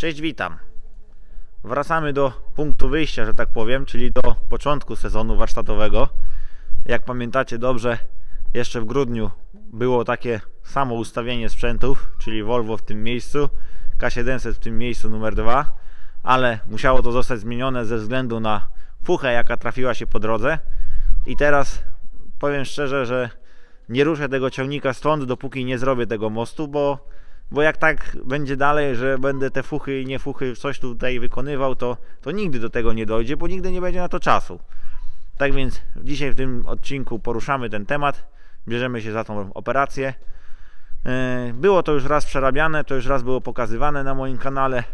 Cześć, witam. Wracamy do punktu wyjścia, że tak powiem, czyli do początku sezonu warsztatowego. Jak pamiętacie dobrze, jeszcze w grudniu było takie samo ustawienie sprzętów, czyli Volvo w tym miejscu, K700 w tym miejscu numer 2, ale musiało to zostać zmienione ze względu na fuchę, jaka trafiła się po drodze. I teraz powiem szczerze, że nie ruszę tego ciągnika stąd, dopóki nie zrobię tego mostu, bo, bo jak tak będzie dalej, że będę te fuchy i nie fuchy coś tutaj wykonywał, to, to nigdy do tego nie dojdzie, bo nigdy nie będzie na to czasu. Tak więc dzisiaj w tym odcinku poruszamy ten temat, bierzemy się za tą operację. Yy, Było to już raz przerabiane, to już raz było pokazywane na moim kanale.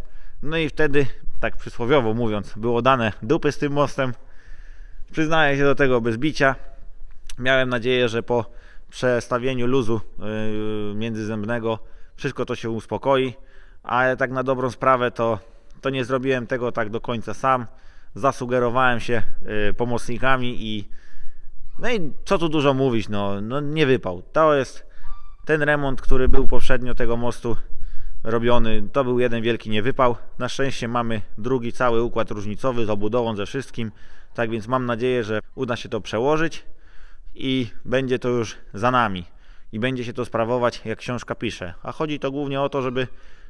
No i wtedy, tak przysłowiowo mówiąc, było dane dupy z tym mostem. Przyznaję się do tego bez bicia. Miałem nadzieję, że po przestawieniu luzu yy, międzyzębnego wszystko to się uspokoi, ale tak na dobrą sprawę to, to nie zrobiłem tego tak do końca sam. Zasugerowałem się yy, pomocnikami i no i co tu dużo mówić, no, no nie wypał. To jest ten remont, który był poprzednio tego mostu robiony, to był jeden wielki niewypał. Na szczęście mamy drugi cały układ różnicowy z obudową, ze wszystkim. Tak więc mam nadzieję, że uda się to przełożyć i będzie to już za nami. I będzie się to sprawować, jak książka pisze. A chodzi to głównie o to, żeby,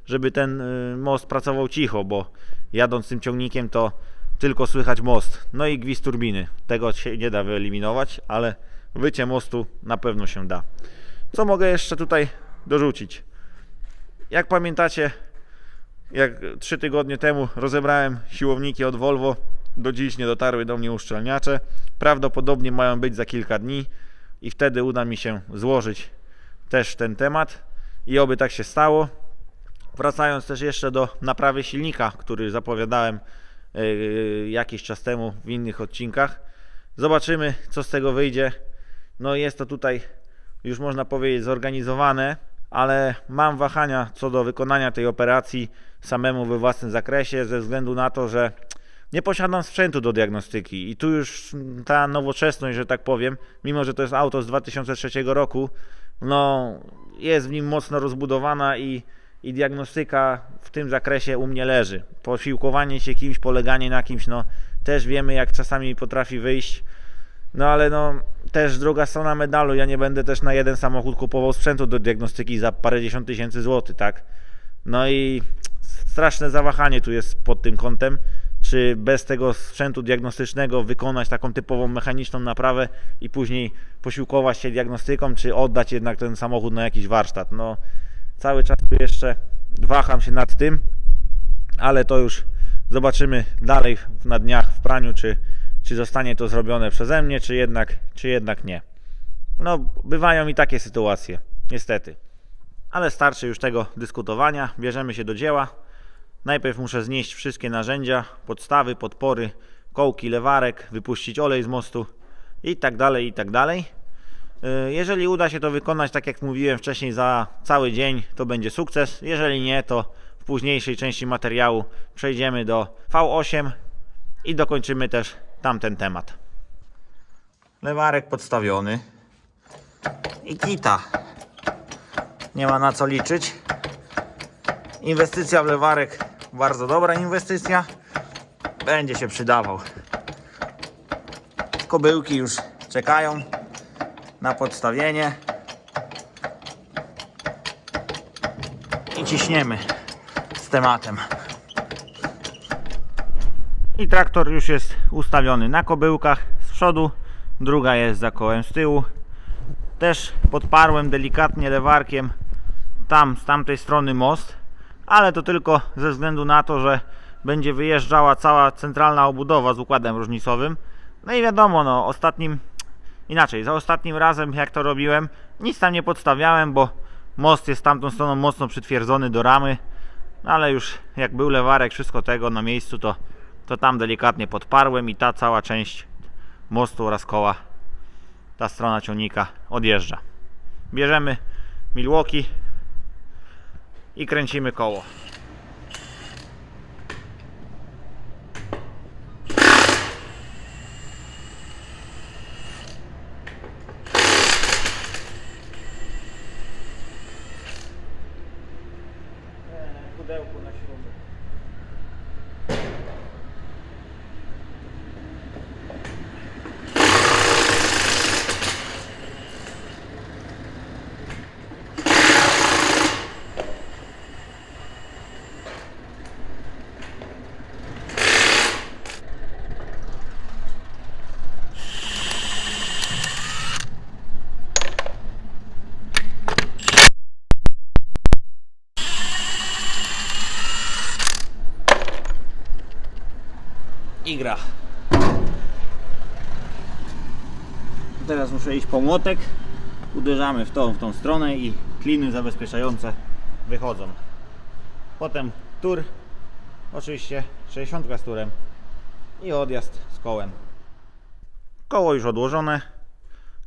żeby ten y, most pracował cicho, bo jadąc tym ciągnikiem to tylko słychać most. No i gwizd turbiny. Tego się nie da wyeliminować, ale wycie mostu na pewno się da. Co mogę jeszcze tutaj dorzucić? Jak pamiętacie, jak trzy tygodnie temu rozebrałem siłowniki od Volvo, do dziś nie dotarły do mnie uszczelniacze. Prawdopodobnie mają być za kilka dni i wtedy uda mi się złożyć też ten temat i oby tak się stało. Wracając też jeszcze do naprawy silnika, który zapowiadałem yy, jakiś czas temu w innych odcinkach. Zobaczymy, co z tego wyjdzie. No jest to tutaj już można powiedzieć zorganizowane, ale mam wahania co do wykonania tej operacji samemu we własnym zakresie ze względu na to, że nie posiadam sprzętu do diagnostyki i tu już ta nowoczesność, że tak powiem, mimo że to jest auto z 2003 roku, no jest w nim mocno rozbudowana i, i diagnostyka w tym zakresie u mnie leży. Posiłkowanie się kimś, poleganie na kimś, no też wiemy jak czasami potrafi wyjść. No ale no też druga strona medalu, ja nie będę też na jeden samochód kupował sprzętu do diagnostyki za parędziesiąt tysięcy złotych, tak? No i straszne zawahanie tu jest pod tym kątem, czy bez tego sprzętu diagnostycznego wykonać taką typową mechaniczną naprawę i później posiłkować się diagnostyką, czy oddać jednak ten samochód na jakiś warsztat. No cały czas tu jeszcze waham się nad tym, ale to już zobaczymy dalej na dniach w praniu, czy, czy zostanie to zrobione przeze mnie, czy jednak, czy jednak nie. No, bywają i takie sytuacje, niestety. Ale starczy już tego dyskutowania, bierzemy się do dzieła. Najpierw muszę znieść wszystkie narzędzia, podstawy, podpory, kołki, lewarek, wypuścić olej z mostu i tak dalej, i tak dalej. Yy, Jeżeli uda się to wykonać, tak jak mówiłem wcześniej, za cały dzień, to będzie sukces. Jeżeli nie, to w późniejszej części materiału przejdziemy do V8 i dokończymy też tamten temat. Lewarek podstawiony i kita. Nie ma na co liczyć. Inwestycja w lewarek bardzo dobra inwestycja. Będzie się przydawał. Kobyłki już czekają na podstawienie. I ciśniemy z tematem. I traktor już jest ustawiony na kobyłkach z przodu, druga jest za kołem z tyłu. Też podparłem delikatnie lewarkiem tam z tamtej strony most, ale to tylko ze względu na to, że będzie wyjeżdżała cała centralna obudowa z układem różnicowym. No i wiadomo, no ostatnim inaczej, za ostatnim razem jak to robiłem, nic tam nie podstawiałem, bo most jest tamtą stroną mocno przytwierdzony do ramy. No ale już jak był lewarek, wszystko tego na miejscu, to, to tam delikatnie podparłem i ta cała część mostu oraz koła, ta strona ciągnika odjeżdża. Bierzemy Milwaukee i kręcimy koło. I gra. Teraz muszę iść po młotek. Uderzamy w tą, w tą stronę i kliny zabezpieczające wychodzą. Potem tur, oczywiście 60 z turem i odjazd z kołem. Koło już odłożone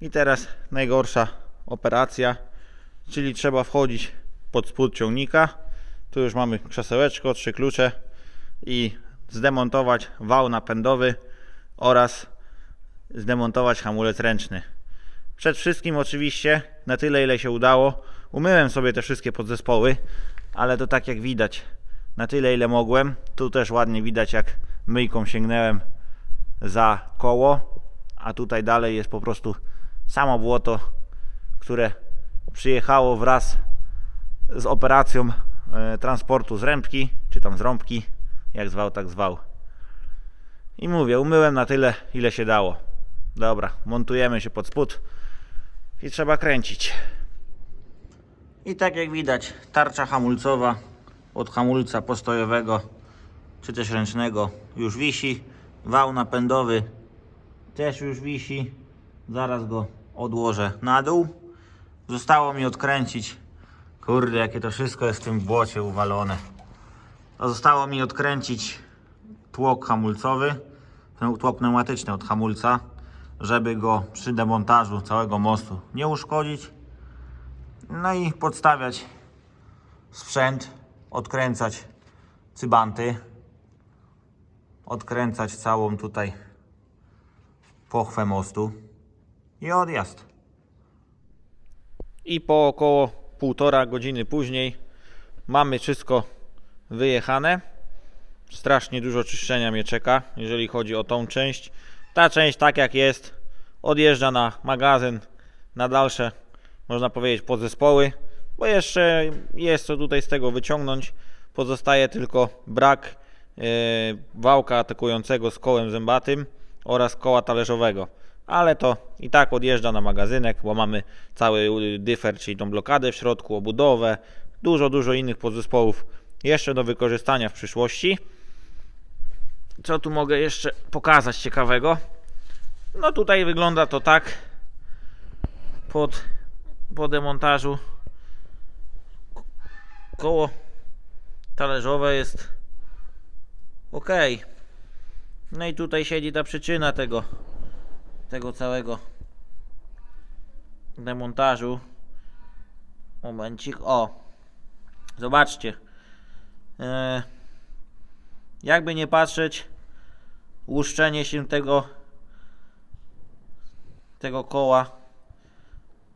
i teraz najgorsza operacja, czyli trzeba wchodzić pod spód ciągnika. Tu już mamy krzesełeczko, trzy klucze i zdemontować wał napędowy oraz zdemontować hamulec ręczny. Przed wszystkim oczywiście, na tyle ile się udało, umyłem sobie te wszystkie podzespoły, ale to tak jak widać, na tyle ile mogłem. Tu też ładnie widać jak myjką sięgnąłem za koło, a tutaj dalej jest po prostu samo błoto, które przyjechało wraz z operacją e, transportu z rębki, czy tam z rąbki, jak zwał, tak zwał. I mówię, umyłem na tyle, ile się dało. Dobra, montujemy się pod spód i trzeba kręcić. I tak jak widać, tarcza hamulcowa od hamulca postojowego czy też ręcznego już wisi. Wał napędowy też już wisi. Zaraz go odłożę na dół. Zostało mi odkręcić. Kurde, jakie to wszystko jest w tym błocie uwalone. To zostało mi odkręcić tłok hamulcowy, tłok pneumatyczny od hamulca, żeby go przy demontażu całego mostu nie uszkodzić. No i podstawiać sprzęt, odkręcać cybanty, odkręcać całą tutaj pochwę mostu i odjazd. I po około półtora godziny później mamy wszystko wyjechane. Strasznie dużo czyszczenia mnie czeka, jeżeli chodzi o tą część. Ta część, tak jak jest, odjeżdża na magazyn, na dalsze, można powiedzieć, podzespoły, bo jeszcze jest co tutaj z tego wyciągnąć. Pozostaje tylko brak e, wałka atakującego z kołem zębatym oraz koła talerzowego. Ale to i tak odjeżdża na magazynek, bo mamy cały dyfer, czyli tą blokadę w środku, obudowę, dużo, dużo innych podzespołów jeszcze do wykorzystania w przyszłości. Co tu mogę jeszcze pokazać ciekawego? No tutaj wygląda to tak pod, po demontażu koło talerzowe jest ok. No i tutaj siedzi ta przyczyna tego tego całego demontażu. Momencik. O. Zobaczcie. E, jakby nie patrzeć, łuszczenie się tego tego koła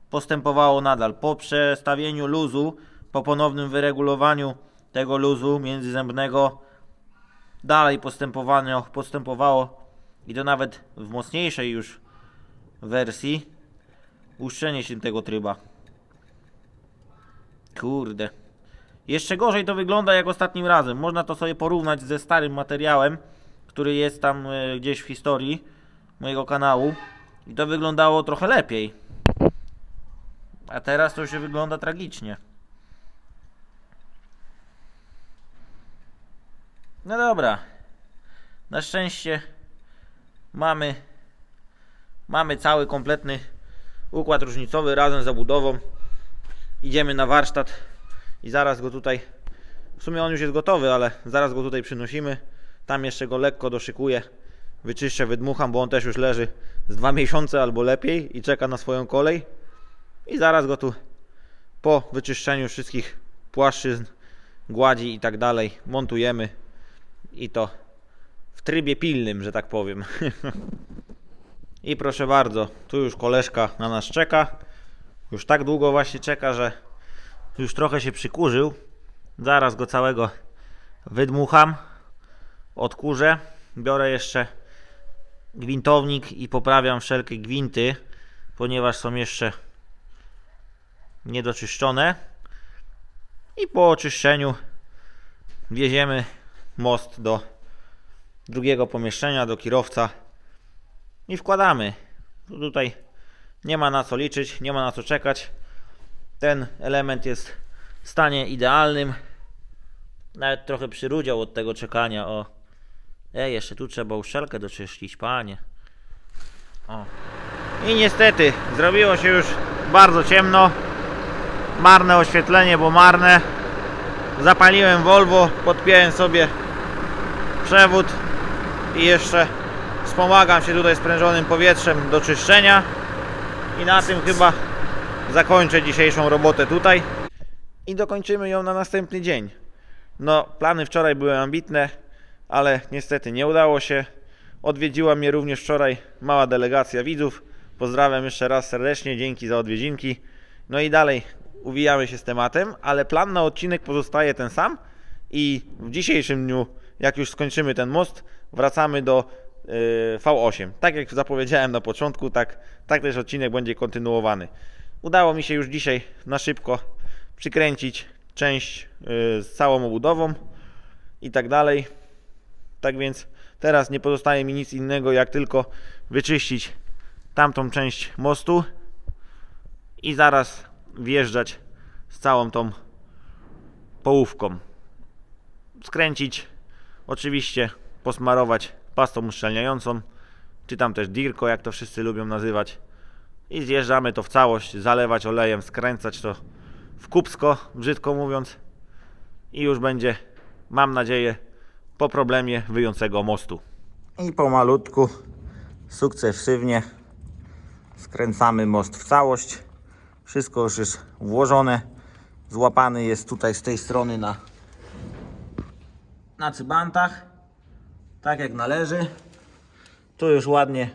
postępowało nadal. Po przestawieniu luzu, po ponownym wyregulowaniu tego luzu międzyzębnego dalej postępowało, i to nawet w mocniejszej już wersji łuszczenie się tego tryba. Kurde. Jeszcze gorzej to wygląda jak ostatnim razem. Można to sobie porównać ze starym materiałem, który jest tam e, gdzieś w historii mojego kanału. I to wyglądało trochę lepiej. A teraz to już wygląda tragicznie. No dobra. Na szczęście mamy mamy cały kompletny układ różnicowy razem z zabudową. Idziemy na warsztat i zaraz go tutaj w sumie on już jest gotowy, ale zaraz go tutaj przynosimy. Tam jeszcze go lekko doszykuję. Wyczyszczę, wydmucham, bo on też już leży z dwa miesiące albo lepiej i czeka na swoją kolej. I zaraz go tu po wyczyszczeniu wszystkich płaszczyzn, gładzi i tak dalej montujemy i to w trybie pilnym, że tak powiem. I proszę bardzo, tu już koleżka na nas czeka. Już tak długo właśnie czeka, że już trochę się przykurzył. Zaraz go całego wydmucham, odkurzę. Biorę jeszcze gwintownik i poprawiam wszelkie gwinty, ponieważ są jeszcze niedoczyszczone. I po oczyszczeniu wieziemy most do drugiego pomieszczenia, do kierowca i wkładamy. Tutaj nie ma na co liczyć, nie ma na co czekać. Ten element jest w stanie idealnym. Nawet trochę przyrudział od tego czekania. O, E, jeszcze tu trzeba uszczelkę doczyścić, panie. O. I niestety, zrobiło się już bardzo ciemno. Marne oświetlenie, bo marne. Zapaliłem Volvo, podpiąłem sobie przewód i jeszcze wspomagam się tutaj sprężonym powietrzem do czyszczenia. I na tym chyba zakończę dzisiejszą robotę tutaj. I dokończymy ją na następny dzień. No, plany wczoraj były ambitne, ale niestety nie udało się. Odwiedziła mnie również wczoraj mała delegacja widzów. Pozdrawiam jeszcze raz serdecznie, dzięki za odwiedzinki. No i dalej uwijamy się z tematem, ale plan na odcinek pozostaje ten sam. I w dzisiejszym dniu, jak już skończymy ten most, wracamy do yy, V8. Tak jak zapowiedziałem na początku, tak, tak też odcinek będzie kontynuowany. Udało mi się już dzisiaj na szybko przykręcić część yy, z całą obudową i tak dalej. Tak więc teraz nie pozostaje mi nic innego, jak tylko wyczyścić tamtą część mostu i zaraz wjeżdżać z całą tą połówką. Skręcić, oczywiście posmarować pastą uszczelniającą, czy tam też dirko, jak to wszyscy lubią nazywać. I zjeżdżamy to w całość, zalewać olejem, skręcać to w kubsko, brzydko mówiąc. I już będzie, mam nadzieję, po problemie wyjącego mostu. I pomalutku, sukcesywnie skręcamy most w całość. Wszystko już jest włożone. Złapany jest tutaj z tej strony na, na cybantach. Tak jak należy. Tu już ładnie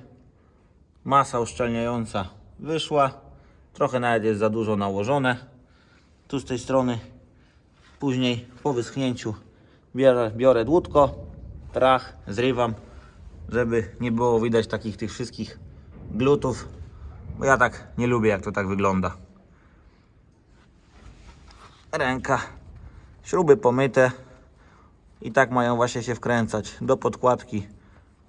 masa uszczelniająca wyszła. Trochę nawet jest za dużo nałożone. Tu z tej strony później po wyschnięciu biorę, biorę dłutko, trach, zrywam, żeby nie było widać takich tych wszystkich glutów, bo ja tak nie lubię jak to tak wygląda. Ręka, śruby pomyte i tak mają właśnie się wkręcać do podkładki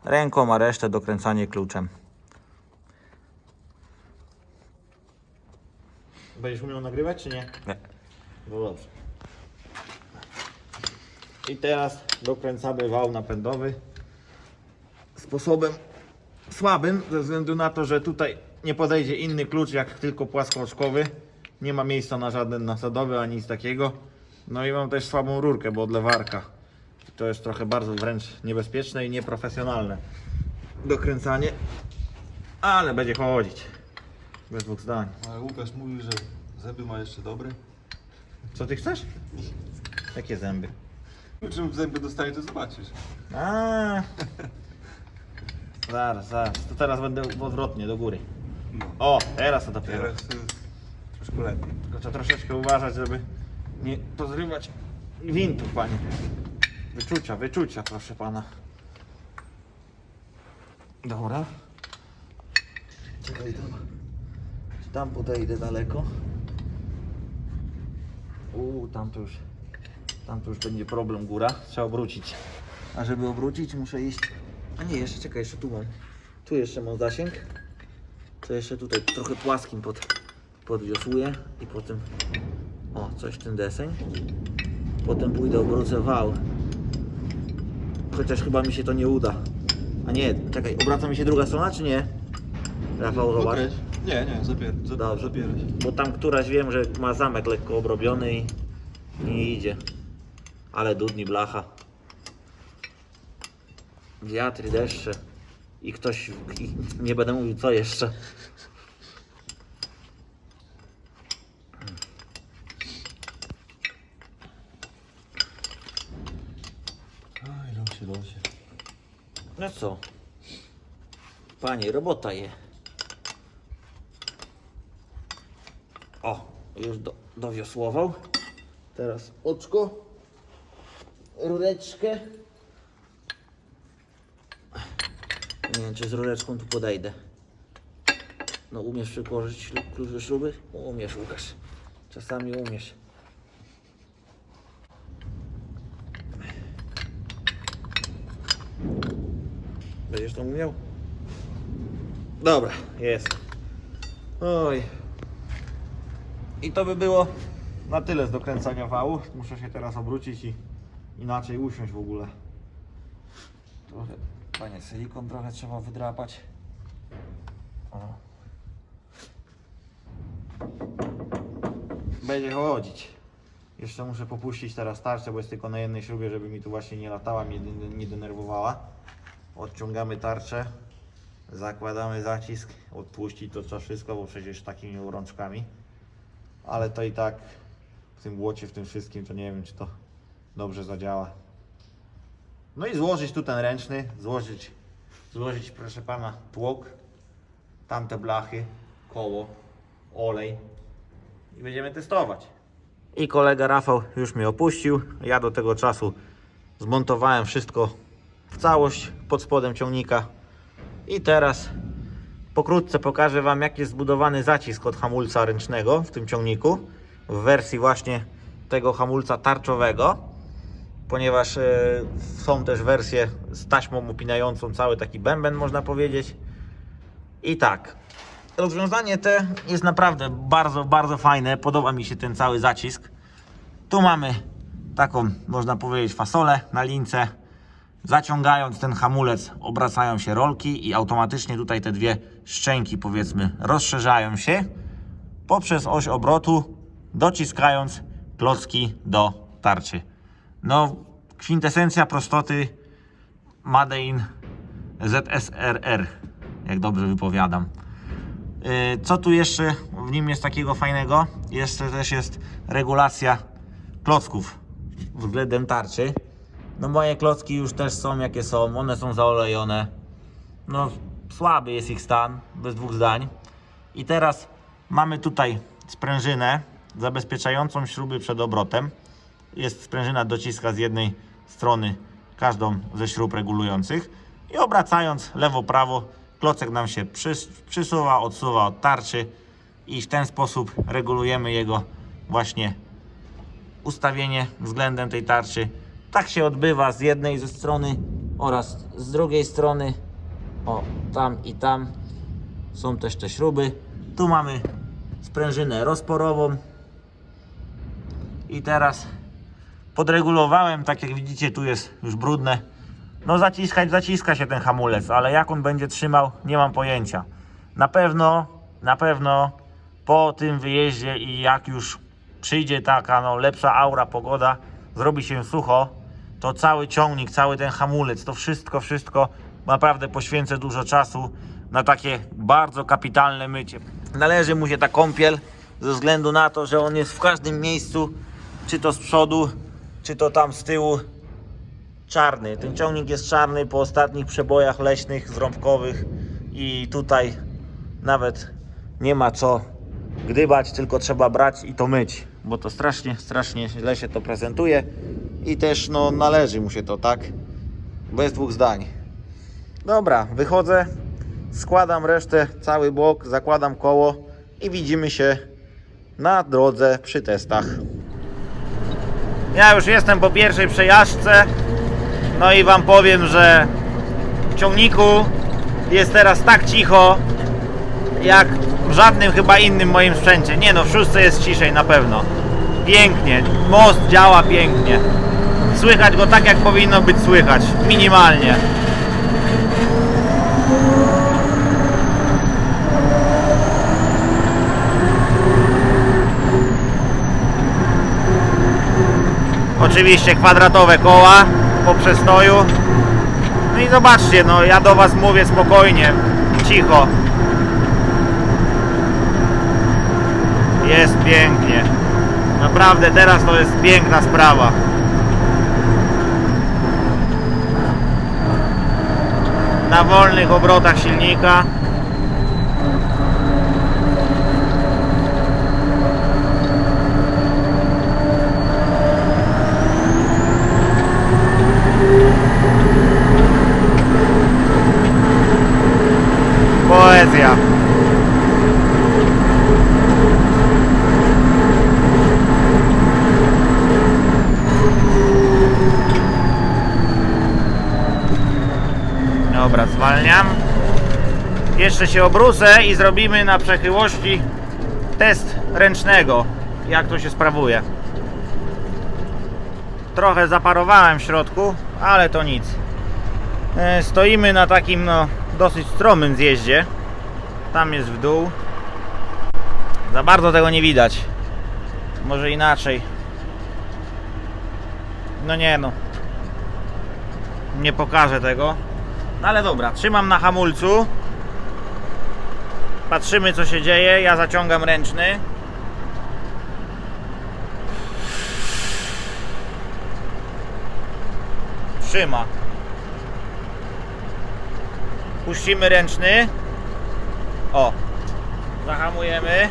ręką, a resztę dokręcanie kluczem. Będziesz umiał nagrywać czy nie? Nie. No dobrze. I teraz dokręcamy wał napędowy sposobem słabym, ze względu na to, że tutaj nie podejdzie inny klucz jak tylko płaskooczkowy. Nie ma miejsca na żaden nasadowy ani nic takiego. No i mam też słabą rurkę, bo odlewarka. To jest trochę bardzo wręcz niebezpieczne i nieprofesjonalne dokręcanie, ale będzie chodzić. Bez dwóch zdań. Ale Łukasz mówi, że zęby ma jeszcze dobre. Co ty chcesz? Jakie zęby? Czym zęby dostaje, to zobaczysz. A. Zaraz, zaraz. To teraz będę odwrotnie, do góry. No. O, teraz to dopiero. Teraz to jest troszkę lepiej. Tylko trzeba troszeczkę uważać, żeby nie pozrywać wintów, panie. Wyczucia, wyczucia, proszę pana. Dobra. Czekaj tam. Tam podejdę daleko? Uuu, tam to już, tam to już będzie problem góra. Trzeba obrócić. A żeby obrócić muszę iść... A nie, jeszcze czekaj, jeszcze tu mam. Tu jeszcze mam zasięg. To jeszcze tutaj trochę płaskim pod, podwiosłuję i potem o, coś ten deseń. Potem pójdę, obrócę wał. Chociaż chyba mi się to nie uda. A nie, czekaj, obraca mi się druga strona, czy nie? Rafał, zobacz. Nie, nie, zabier, za, Dobrze. zabieraj. Bo tam któraś wiem, że ma zamek lekko obrobiony i nie idzie. Ale dudni blacha. Wiatry, deszcze. I ktoś, i nie będę mówił co jeszcze. Aj, losie, losie. No co? Panie, robota je. O, już do, dowiosłował. Teraz oczko, rureczkę. Nie wiem, czy z rureczką tu podejdę. No, umiesz przyłożyć klucz do śruby? Umiesz, Łukasz. Czasami umiesz. Będziesz to umiał? Dobra, jest. Oj. I to by było na tyle z dokręcania wału. Muszę się teraz obrócić i inaczej usiąść w ogóle. Trochę, panie, silikon trochę trzeba wydrapać. O. Będzie chodzić. Jeszcze muszę popuścić teraz tarczę, bo jest tylko na jednej śrubie, żeby mi tu właśnie nie latała, mnie nie- denerwowała. Odciągamy tarczę, zakładamy zacisk, odpuścić to trzeba wszystko, bo przecież takimi rączkami. Ale to i tak w tym błocie, w tym wszystkim, to nie wiem, czy to dobrze zadziała. No i złożyć tu ten ręczny, złożyć, złożyć proszę pana tłok, tamte blachy, koło, olej i będziemy testować. I kolega Rafał już mnie opuścił. Ja do tego czasu zmontowałem wszystko w całość pod spodem ciągnika. I teraz pokrótce pokażę Wam jak jest zbudowany zacisk od hamulca ręcznego w tym ciągniku w wersji właśnie tego hamulca tarczowego ponieważ e, są też wersje z taśmą upinającą cały taki bęben można powiedzieć. I tak. Rozwiązanie te jest naprawdę bardzo, bardzo fajne. Podoba mi się ten cały zacisk. Tu mamy taką można powiedzieć fasolę na lince zaciągając ten hamulec obracają się rolki i automatycznie tutaj te dwie szczęki powiedzmy rozszerzają się poprzez oś obrotu, dociskając klocki do tarczy. No, kwintesencja prostoty Made in ZSRR, jak dobrze wypowiadam. Yy, Co tu jeszcze w nim jest takiego fajnego? Jeszcze też jest regulacja klocków względem tarczy. No moje klocki już też są jakie są, one są zaolejone. No słaby jest ich stan, bez dwóch zdań. I teraz mamy tutaj sprężynę zabezpieczającą śruby przed obrotem. Jest sprężyna dociska z jednej strony każdą ze śrub regulujących i obracając lewo-prawo klocek nam się przys przysuwa, odsuwa od tarczy i w ten sposób regulujemy jego właśnie ustawienie względem tej tarczy. Tak się odbywa z jednej ze strony oraz z drugiej strony. O, tam i tam są też te śruby. Tu mamy sprężynę rozporową. I teraz podregulowałem, tak jak widzicie, tu jest już brudne. No zaciskać, zaciska się ten hamulec, ale jak on będzie trzymał, nie mam pojęcia. Na pewno, na pewno po tym wyjeździe i jak już przyjdzie taka no, lepsza aura, pogoda, zrobi się sucho, to cały ciągnik, cały ten hamulec, to wszystko, wszystko naprawdę poświęcę dużo czasu na takie bardzo kapitalne mycie. Należy mu się ta kąpiel ze względu na to, że on jest w każdym miejscu, czy to z przodu, czy to tam z tyłu, czarny. Ten ciągnik jest czarny po ostatnich przebojach leśnych, zrąbkowych i tutaj nawet nie ma co gdybać, tylko trzeba brać i to myć, bo to strasznie, strasznie źle się to prezentuje i też no należy mu się to, tak? Bez dwóch zdań. Dobra, wychodzę, składam resztę, cały blok, zakładam koło i widzimy się na drodze przy testach. Ja już jestem po pierwszej przejażdżce. No i wam powiem, że w ciągniku jest teraz tak cicho, jak w żadnym chyba innym moim sprzęcie. Nie no, w szóstce jest ciszej na pewno. Pięknie, most działa pięknie. Słychać go tak, jak powinno być słychać, minimalnie. Oczywiście kwadratowe koła po przestoju. No i zobaczcie, no ja do Was mówię spokojnie, cicho. Jest pięknie. Naprawdę teraz to jest piękna sprawa. Na wolnych obrotach silnika. Poezja. Dobra, zwalniam. Jeszcze się obrócę i zrobimy na przechyłości test ręcznego. Jak to się sprawuje. Trochę zaparowałem w środku, ale to nic. E, Stoimy na takim no, dosyć stromym zjeździe. Tam jest w dół. Za bardzo tego nie widać. Może inaczej. No nie no. Nie pokażę tego. No ale dobra, trzymam na hamulcu. Patrzymy co się dzieje. Ja zaciągam ręczny. Trzyma. Puścimy ręczny. O. Zahamujemy.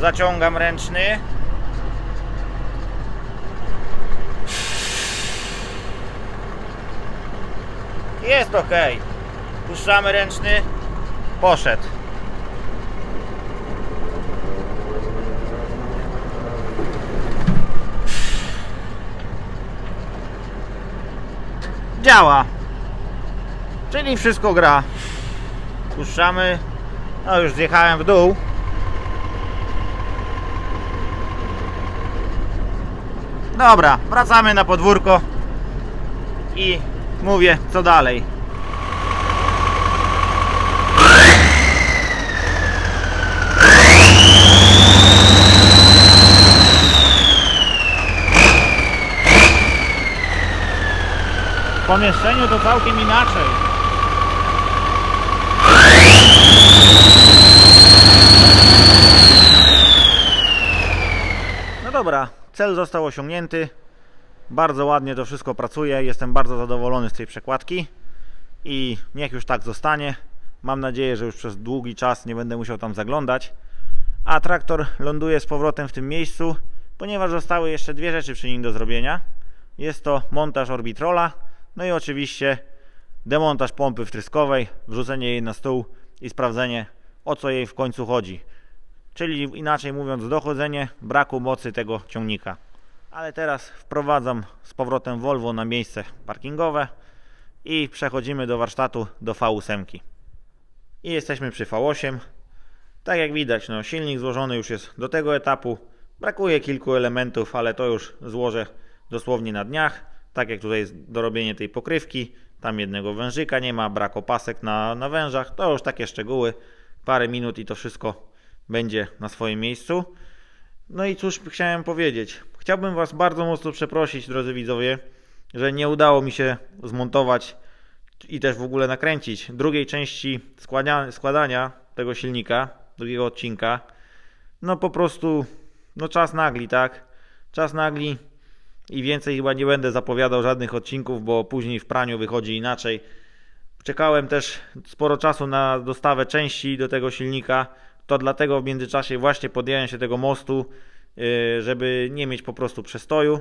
Zaciągam ręczny. Jest ok. Puszczamy ręczny. Poszedł. Działa. Czyli wszystko gra. Puszczamy. No już zjechałem w dół. Dobra, wracamy na podwórko i mówię co dalej. W pomieszczeniu to całkiem inaczej. No dobra, cel został osiągnięty. Bardzo ładnie to wszystko pracuje. Jestem bardzo zadowolony z tej przekładki i niech już tak zostanie. Mam nadzieję, że już przez długi czas nie będę musiał tam zaglądać. A traktor ląduje z powrotem w tym miejscu, ponieważ zostały jeszcze dwie rzeczy przy nim do zrobienia. Jest to montaż orbitrola, no i oczywiście demontaż pompy wtryskowej, wrzucenie jej na stół i sprawdzenie o co jej w końcu chodzi. Czyli inaczej mówiąc, dochodzenie braku mocy tego ciągnika. Ale teraz wprowadzam z powrotem Volvo na miejsce parkingowe i przechodzimy do warsztatu do V8. I jesteśmy przy V8. Tak jak widać, no, silnik złożony już jest do tego etapu. Brakuje kilku elementów, ale to już złożę dosłownie na dniach. Tak jak tutaj jest dorobienie tej pokrywki, tam jednego wężyka nie ma, brak opasek na, na wężach, to już takie szczegóły. Parę minut i to wszystko będzie na swoim miejscu. No i cóż chciałem powiedzieć. Chciałbym Was bardzo mocno przeprosić, drodzy widzowie, że nie udało mi się zmontować i też w ogóle nakręcić drugiej części składania, składania tego silnika, drugiego odcinka. No po prostu, no czas nagli, tak? Czas nagli i więcej chyba nie będę zapowiadał żadnych odcinków, bo później w praniu wychodzi inaczej. Czekałem też sporo czasu na dostawę części do tego silnika. To dlatego w międzyczasie właśnie podjąłem się tego mostu, żeby nie mieć po prostu przestoju.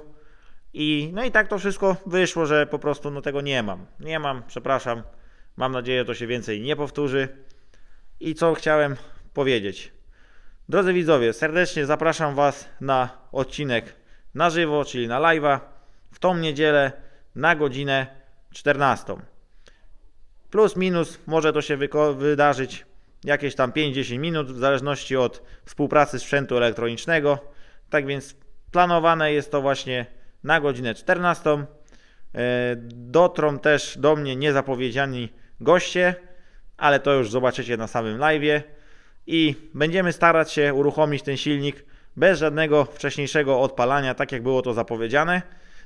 I no i tak to wszystko wyszło, że po prostu no tego nie mam. Nie mam, przepraszam. Mam nadzieję, że to się więcej nie powtórzy. I co chciałem powiedzieć. Drodzy widzowie, serdecznie zapraszam Was na odcinek na żywo, czyli na live'a w tą niedzielę na godzinę 14. Plus minus może to się wydarzyć jakieś tam 5-10 minut w zależności od współpracy sprzętu elektronicznego. Tak więc planowane jest to właśnie na godzinę 14. E, Dotrą też do mnie niezapowiedziani goście, ale to już zobaczycie na samym live'ie. I będziemy starać się uruchomić ten silnik bez żadnego wcześniejszego odpalania, tak jak było to zapowiedziane.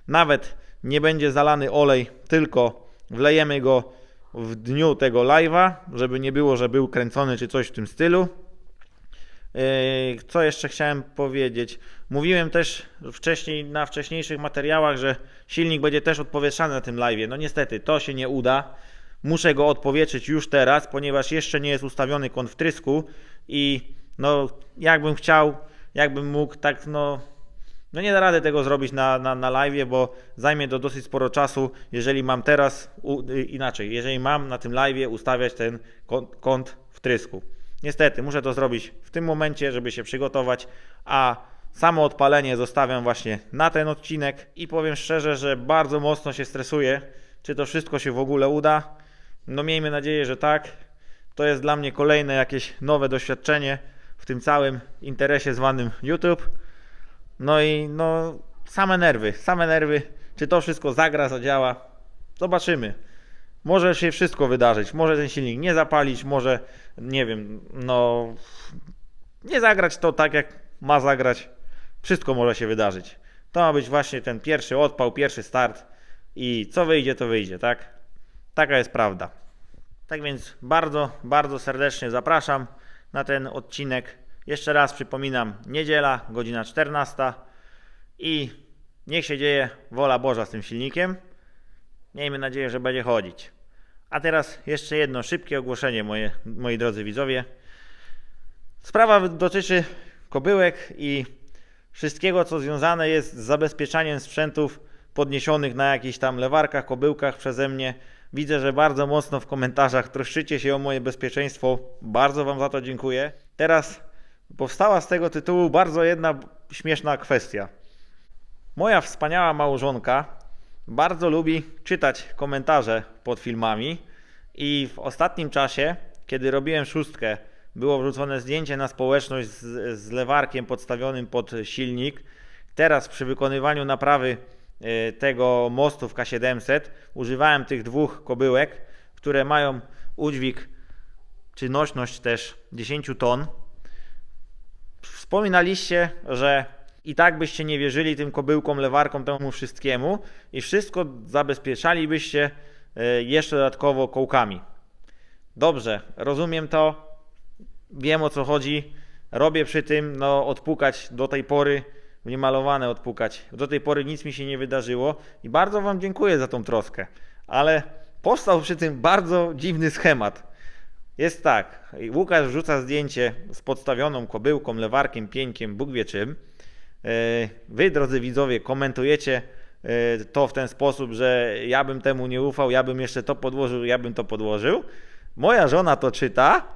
Nawet nie będzie zalany olej, tylko wlejemy go w dniu tego live'a, żeby nie było, że był kręcony czy coś w tym stylu. Yy, Co jeszcze chciałem powiedzieć? Mówiłem też wcześniej na wcześniejszych materiałach, że silnik będzie też odpowietrzany na tym live. No niestety to się nie uda. Muszę go odpowietrzyć już teraz, ponieważ jeszcze nie jest ustawiony kąt wtrysku i no jakbym chciał, jakbym mógł, tak no no nie da rady tego zrobić na, na, na live, bo zajmie to dosyć sporo czasu, jeżeli mam teraz, u, y, inaczej, jeżeli mam na tym live ustawiać ten kąt, kąt wtrysku. Niestety, muszę to zrobić w tym momencie, żeby się przygotować, a samo odpalenie zostawiam właśnie na ten odcinek i powiem szczerze, że bardzo mocno się stresuję, czy to wszystko się w ogóle uda. No miejmy nadzieję, że tak. To jest dla mnie kolejne jakieś nowe doświadczenie w tym całym interesie zwanym YouTube. No i no same nerwy, same nerwy. Czy to wszystko zagra, zadziała? Zobaczymy. Może się wszystko wydarzyć. Może ten silnik nie zapalić, może nie wiem, no nie zagrać to tak jak ma zagrać. Wszystko może się wydarzyć. To ma być właśnie ten pierwszy odpał, pierwszy start i co wyjdzie, to wyjdzie, tak? Taka jest prawda. Tak więc bardzo, bardzo serdecznie zapraszam na ten odcinek. Jeszcze raz przypominam, niedziela, godzina 14 i niech się dzieje wola Boża z tym silnikiem. Miejmy nadzieję, że będzie chodzić. A teraz jeszcze jedno szybkie ogłoszenie, moje, moi drodzy widzowie. Sprawa dotyczy kobyłek i wszystkiego, co związane jest z zabezpieczaniem sprzętów podniesionych na jakichś tam lewarkach, kobyłkach przeze mnie. Widzę, że bardzo mocno w komentarzach troszczycie się o moje bezpieczeństwo. Bardzo Wam za to dziękuję. Teraz powstała z tego tytułu bardzo jedna śmieszna kwestia. Moja wspaniała małżonka bardzo lubi czytać komentarze pod filmami i w ostatnim czasie, kiedy robiłem szóstkę, było wrzucone zdjęcie na społeczność z, z lewarkiem podstawionym pod silnik. Teraz przy wykonywaniu naprawy e, tego mostu w K700 używałem tych dwóch kobyłek, które mają udźwig czy nośność też 10 ton. Wspominaliście, że i tak byście nie wierzyli tym kobyłkom, lewarkom, temu wszystkiemu i wszystko zabezpieczalibyście e, jeszcze dodatkowo kołkami. Dobrze, rozumiem to, wiem o co chodzi, robię przy tym, no odpukać do tej pory, niemalowane odpukać. Do tej pory nic mi się nie wydarzyło i bardzo Wam dziękuję za tą troskę, ale powstał przy tym bardzo dziwny schemat. Jest tak, Łukasz wrzuca zdjęcie z podstawioną kobyłką, lewarkiem, pieńkiem, Bóg wie czym. E, Wy, drodzy widzowie, komentujecie e, to w ten sposób, że ja bym temu nie ufał, ja bym jeszcze to podłożył, ja bym to podłożył. Moja żona to czyta,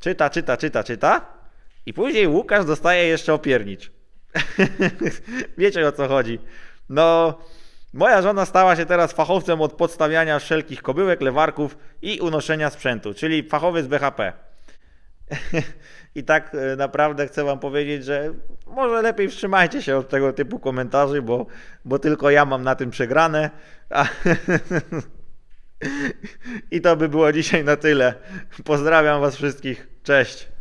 czyta, czyta, czyta, czyta i później Łukasz dostaje jeszcze opiernicz. Wiecie o co chodzi. No, moja żona stała się teraz fachowcem od podstawiania wszelkich kobyłek, lewarków i unoszenia sprzętu, czyli fachowiec BHP. I tak e, naprawdę chcę Wam powiedzieć, że może lepiej wstrzymajcie się od tego typu komentarzy, bo, bo tylko ja mam na tym przegrane. A I to by było dzisiaj na tyle. Pozdrawiam Was wszystkich. Cześć.